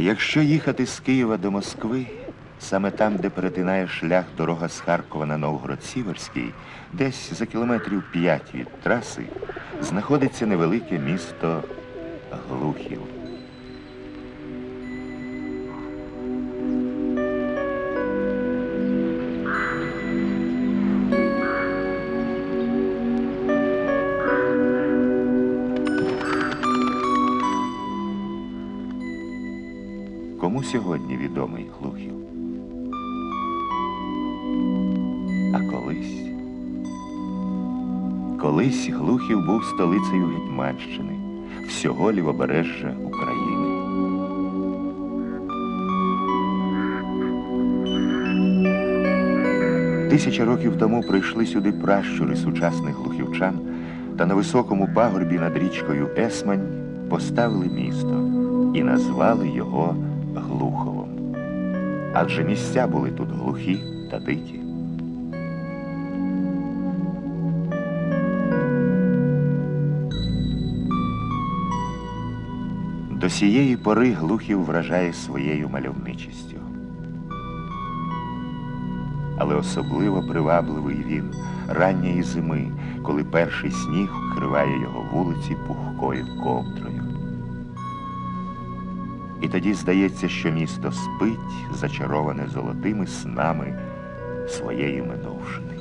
Якщо їхати з Києва до Москви, саме там, де перетинає шлях дорога з Харкова на Новгород-Сіверський, десь за кілометрів п'ять від траси, знаходиться невелике місто Глухів. Сьогодні відомий Глухів? А колись? Колись Глухів був столицею Гетьманщини, всього лівобережжя України. Тисяча років тому прийшли сюди пращури сучасних глухівчан та на високому пагорбі над річкою Есмань поставили місто і назвали його Глуховом. Адже місця були тут глухі та дикі. До сієї пори Глухів вражає своєю мальовничістю. Але особливо привабливий він ранньої зими, коли перший сніг вкриває його вулиці пухкою ковдрою. І тоді здається, що місто спить, зачароване золотими снами своєї минувшини.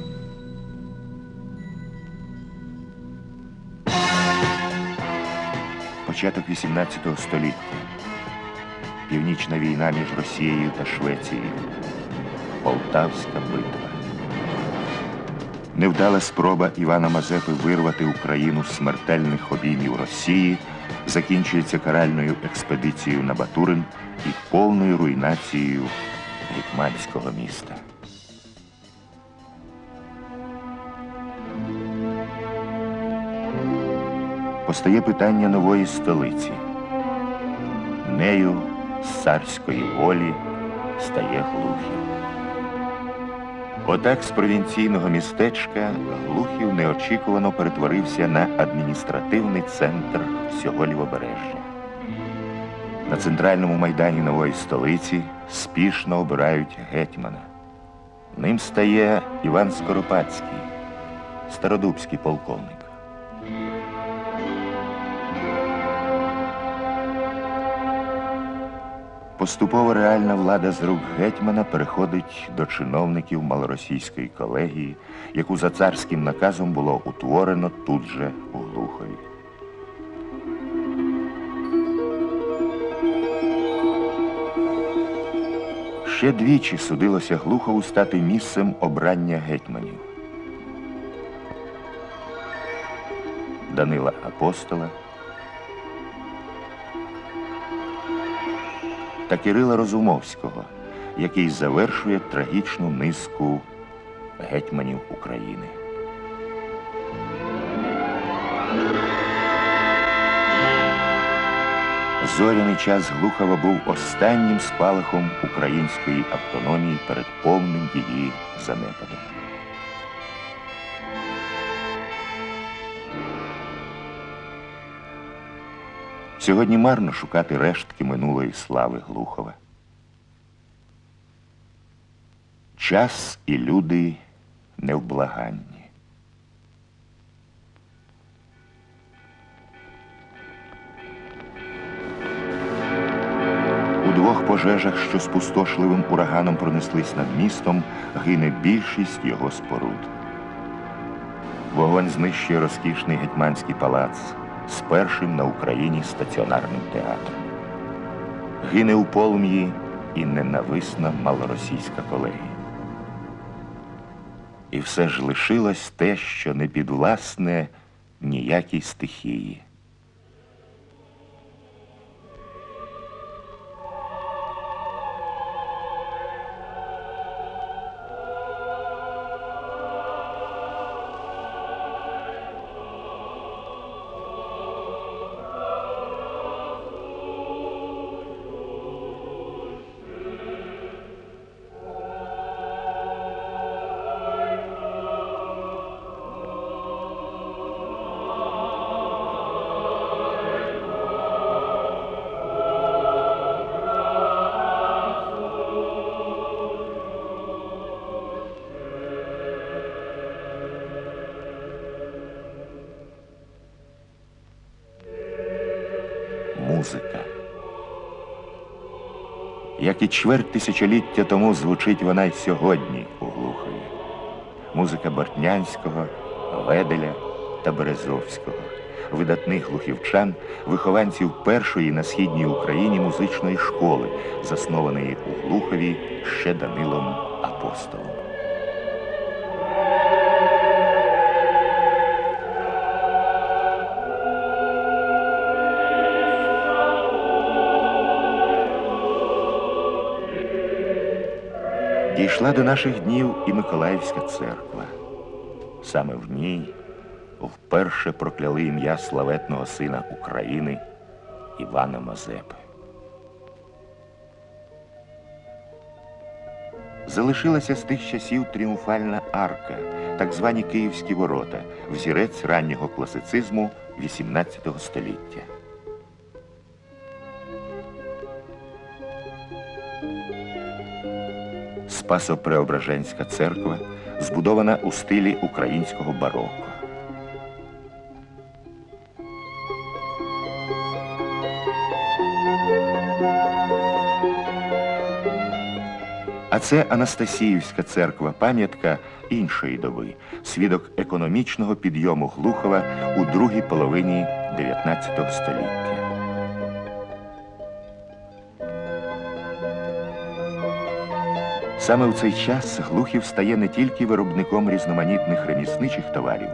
Початок 18 століття. Північна війна між Росією та Швецією. Полтавська битва. Невдала спроба Івана Мазепи вирвати Україну з смертельних обіймів Росії закінчується каральною експедицією на Батурин і повною руйнацією гетьманського міста. Постає питання нової столиці. Нею з царської волі стає Глухів. Отак з провінційного містечка Глухів неочікувано перетворився на адміністративний центр всього лівобережжя. На центральному майдані нової столиці спішно обирають гетьмана. Ним стає Іван Скоропадський, стародубський полковник. Поступово реальна влада з рук гетьмана переходить до чиновників малоросійської колегії, яку за царським наказом було утворено тут же у Глухові. Ще двічі судилося Глухову стати місцем обрання гетьманів. Данила Апостола та Кирила Розумовського, який завершує трагічну низку гетьманів України. Зоряний час Глухова був останнім спалахом української автономії перед повним її занепадом. Сьогодні марно шукати рештки минулої слави Глухова. Час і люди невблаганні. У двох пожежах, що спустошливим ураганом пронеслись над містом, гине більшість його споруд. Вогонь знищує розкішний гетьманський палац з першим на Україні стаціонарним театром. Гине у полум'ї і ненависна малоросійська колегія. І все ж лишилось те, що не підвласне ніякій стихії. Як і чверть тисячоліття тому звучить вона й сьогодні у Глухові. Музика Бортнянського, Веделя та Березовського, видатних глухівчан, вихованців першої на східній Україні музичної школи, заснованої у Глухові ще Данилом Апостолом. Дійшла до наших днів і Миколаївська церква. Саме в ній вперше прокляли ім'я славетного сина України Івана Мазепи. Залишилася з тих часів тріумфальна арка, так звані Київські ворота, взірець раннього класицизму XVIII століття. Спасо-Преображенська церква збудована у стилі українського бароко. А це Анастасіївська церква, пам'ятка іншої доби, свідок економічного підйому Глухова у другій половині 19 століття. Саме в цей час Глухів стає не тільки виробником різноманітних ремісничих товарів,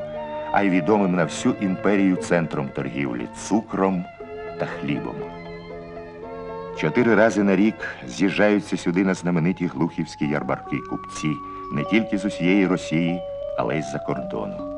а й відомим на всю імперію центром торгівлі цукром та хлібом. Чотири рази на рік з'їжджаються сюди на знамениті глухівські ярмарки купці не тільки з усієї Росії, але й з-за кордону.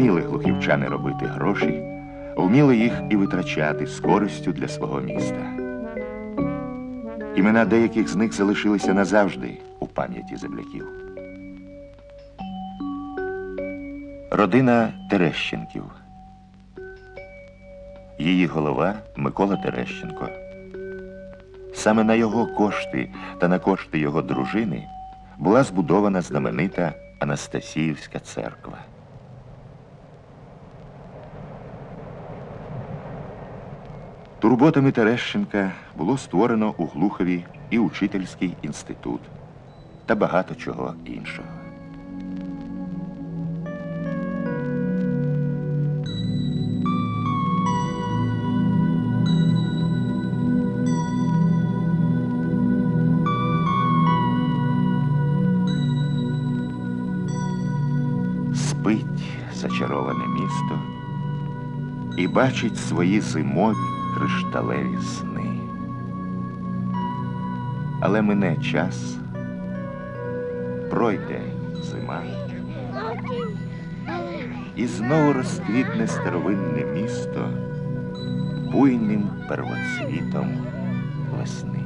Уміли глухівчани робити гроші, вміли їх і витрачати з користю для свого міста. Імена деяких з них залишилися назавжди у пам'яті земляків. Родина Терещенків. Її голова Микола Терещенко. Саме на його кошти та на кошти його дружини була збудована знаменита Анастасіївська церква. Турботами Терещенка було створено у Глухові і учительський інститут та багато чого іншого. Спить зачароване місто і бачить свої зимові кришталеві сни. Але мине час, пройде зима, і знову розквітне старовинне місто буйним первоцвітом весни.